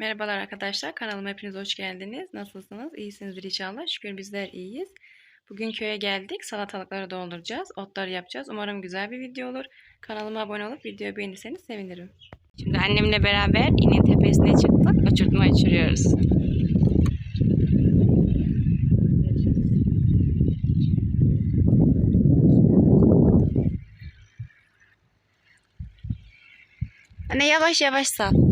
Merhabalar arkadaşlar. Kanalıma hepiniz hoş geldiniz. Nasılsınız? İyisinizdir inşallah. Şükür bizler iyiyiz. Bugün köye geldik. Salatalıkları dolduracağız. Otları yapacağız. Umarım güzel bir video olur. Kanalıma abone olup videoyu beğenirseniz sevinirim. Şimdi annemle beraber inin tepesine çıktık. Uçurtma uçuruyoruz. Anne yavaş yavaş sal.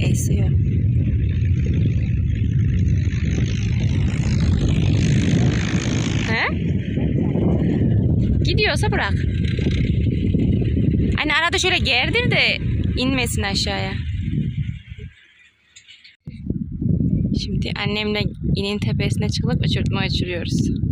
Esiyor. He? Gidiyorsa bırak. Hani arada şöyle gerdir de inmesin aşağıya. Şimdi annemle inin tepesine çıkıp uçurtma uçuruyoruz.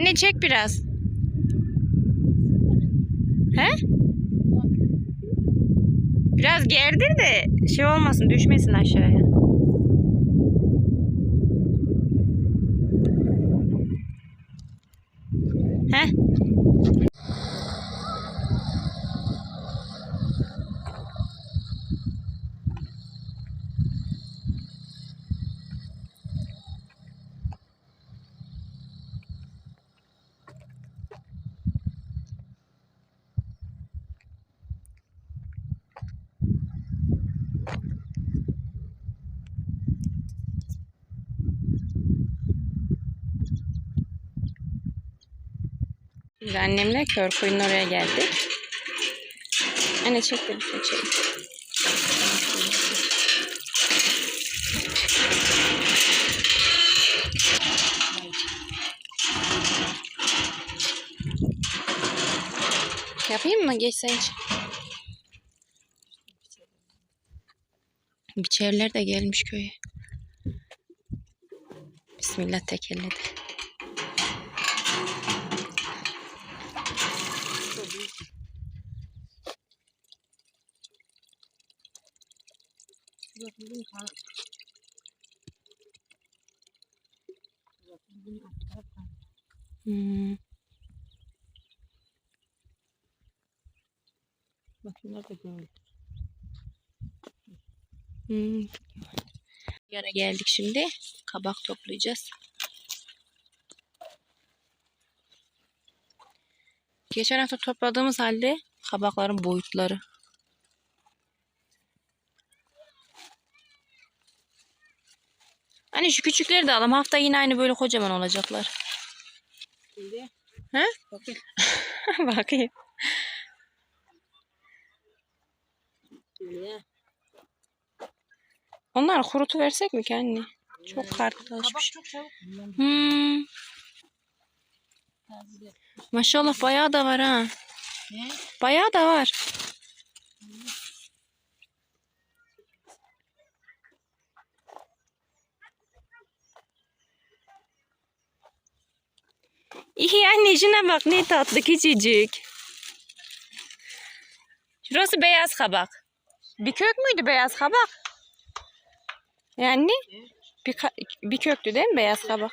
Anne çek biraz. He? Biraz gerdir de şey olmasın düşmesin aşağıya. Biz annemle kör koyunun oraya geldik. Anne çek de bir şey. Yapayım mı? Geç sen iç. Biçerler de gelmiş köye. Bismillah tekelledi. Hmm. Bak şunlar da gömülü. Hmm. Yara geldik şimdi. Kabak toplayacağız. Geçen hafta topladığımız halde kabakların boyutları. Hani şu küçükleri de alalım. Hafta yine aynı böyle kocaman olacaklar. Şimdi He? bakın. Bakayım. Şöyle. Onlar kurutu versek mi ki anne? Çok Kabak kartlaşmış. çok çabuk. büyüyor. Hmm. Maşallah bayağı da var ha. Ne? Bayağı da var. İyi anneciğine bak ne tatlı küçücük. Şurası beyaz kabak. Bir kök müydü beyaz kabak? Yani bir, bir köktü değil mi beyaz kabak?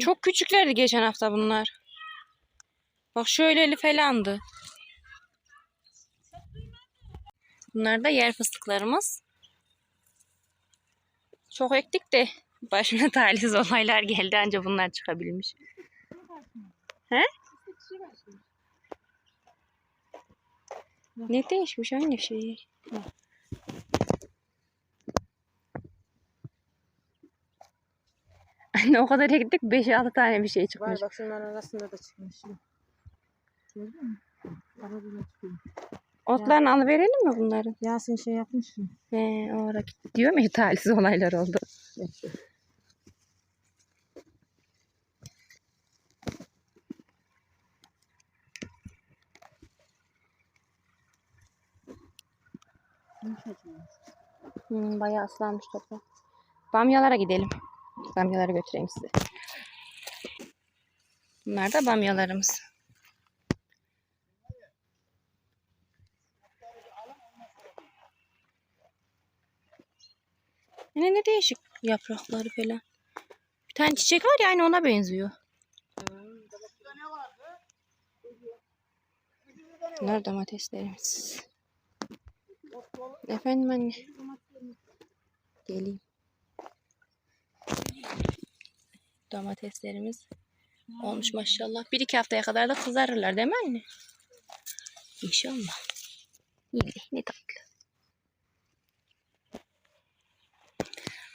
Çok küçüklerdi geçen hafta bunlar. Bak şöyleli falandı. Bunlar da yer fıstıklarımız. Çok ektik de başına talihsiz olaylar geldi anca bunlar çıkabilmiş. He? Ne değişmiş anne şeyi? Anne o kadar ektik 5-6 tane bir şey Var çıkmış. bak şunların arasında da çıkmış. Gördün mü? Arada çıkıyor. Otlarını alıverelim mi bunların? Yasin şey yapmış mı? He, o ara gitti. Diyor mu talihsiz olaylar oldu. Bekle. Hmm, bayağı ıslanmış toprak. Bamyalara gidelim. Bamyaları götüreyim size. Bunlar da bamyalarımız. Yine ne değişik yaprakları falan. Bir tane çiçek var ya aynı ona benziyor. Bunlar domateslerimiz. Efendim anne. Geleyim. Domateslerimiz olmuş maşallah. Bir iki haftaya kadar da kızarırlar değil mi anne? İnşallah. İyi ne tatlı.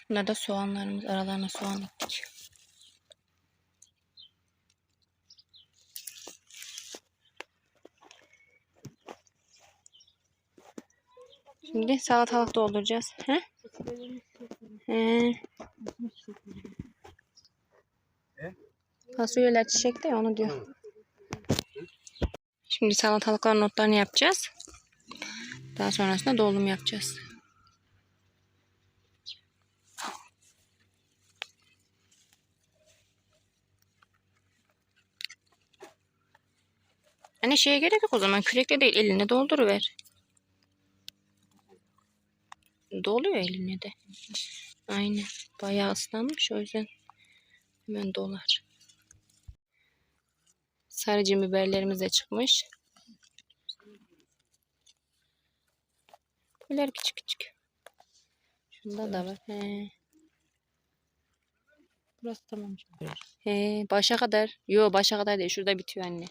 Bunlar da soğanlarımız. Aralarına soğan ektik. Şimdi salatalık dolduracağız. He? He. Fasulyeler çiçekte ya onu diyor. Şimdi salatalıkların notlarını yapacağız. Daha sonrasında dolum yapacağız. Hani şeye gerek yok o zaman. Kürekle değil eline dolduruver. Doluyor eline de. Aynen. Bayağı ıslanmış o yüzden hemen dolar. Sarıcı biberlerimiz de çıkmış. Bunlar küçük küçük. Şunda da var. He. Burası tamam. He, başa kadar. Yo başa kadar değil. Şurada bitiyor anne.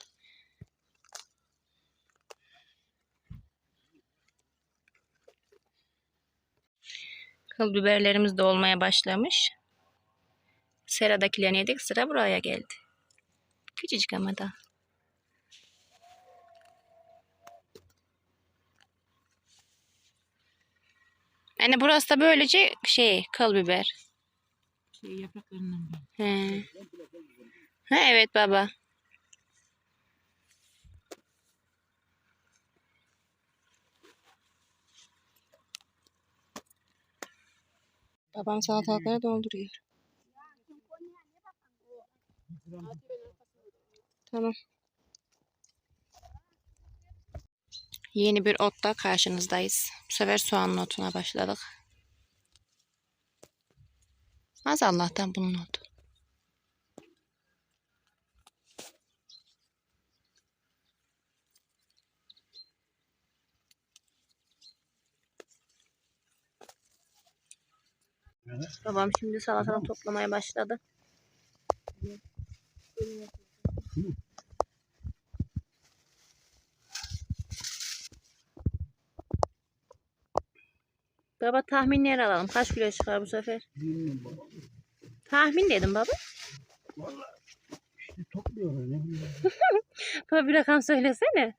Kıl biberlerimiz de olmaya başlamış. Seradakilerini yedik. Sıra buraya geldi. Küçücük ama da. Yani burası da böylece şey kıl biber. Şey yapraklarından. He. Ha evet baba. Babam salatalıkları dolduruyor. Tamam. Yeni bir otla karşınızdayız. Bu sefer soğanın otuna başladık. Az Allah'tan bunun otu. Babam şimdi salatalık toplamaya başladı. Baba tahminler alalım. Kaç kilo çıkar bu sefer? Tahmin dedim baba. İşte topluyorlar ne bileyim. Baba bir rakam söylesene.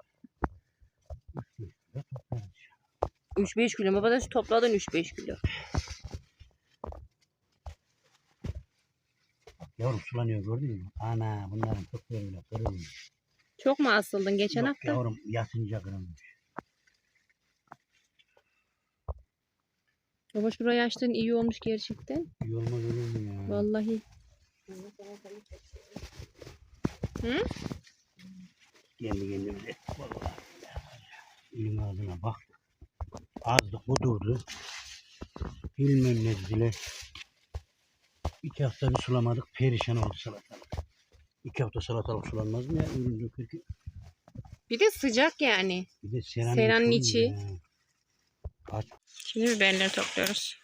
Ya toplarız. 3-5 kilo. Baba da topladın 3-5 kilo. Yavrum sulanıyor gördün mü? Ana bunların kökleri kırılmış. Çok mu asıldın geçen Yok hafta? yavrum yatınca kırılmış. Baba şurayı açtın iyi olmuş gerçekten. İyi olmaz olur mu ya? Vallahi. Hı? Kendi kendimize. Vallahi. İlim ağzına bak. Azlık budurdu. Bilmem ne dediler. İki hafta bir sulamadık. Perişan oldu salatalık. İki hafta salatalık sulanmaz mı ya? Ürün dökülür. Bir de sıcak yani. Bir de seranın, Seranın içi ya. Kaç Şimdi biberleri topluyoruz.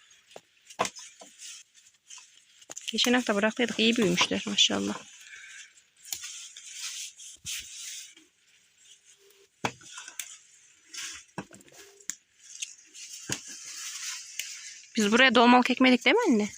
Geçen hafta bıraktıydık. iyi büyümüşler maşallah. Biz buraya dolmalık ekmedik değil mi anne?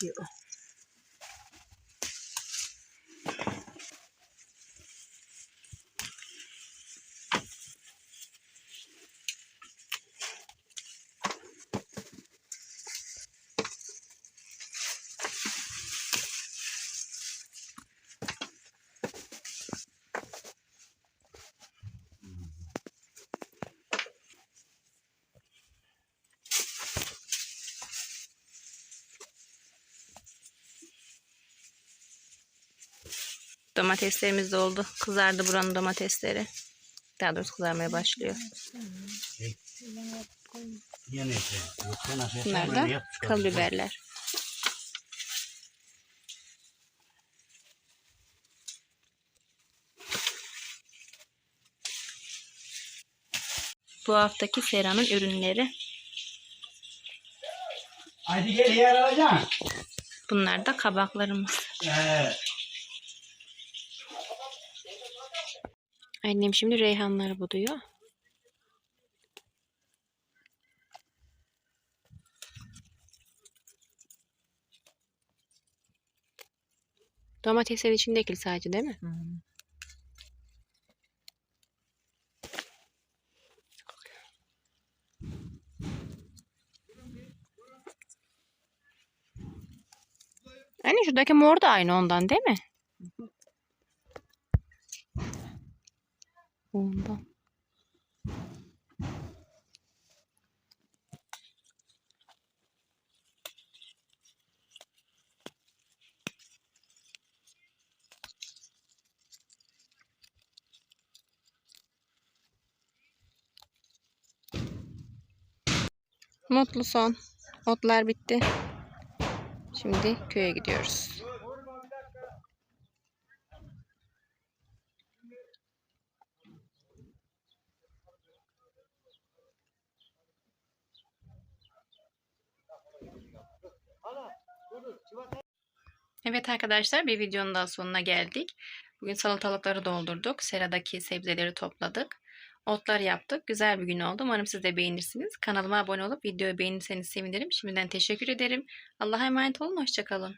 Domateslerimiz de oldu. Kızardı buranın domatesleri. Daha doğrusu kızarmaya başlıyor. Bunlar da kıl biberler. Bu haftaki Sera'nın ürünleri. Hadi gel yer alacaksın. Bunlar da kabaklarımız. Evet. Annem şimdi reyhanları buduyor. Domatesler içinde ekil sadece değil mi? Hı. Anne şuradaki mor da aynı ondan değil mi? Ondan. Mutlu son. Otlar bitti. Şimdi köye gidiyoruz. Evet arkadaşlar bir videonun daha sonuna geldik. Bugün salatalıkları doldurduk. Seradaki sebzeleri topladık. Otlar yaptık. Güzel bir gün oldu. Umarım siz de beğenirsiniz. Kanalıma abone olup videoyu beğenirseniz sevinirim. Şimdiden teşekkür ederim. Allah'a emanet olun. Hoşçakalın.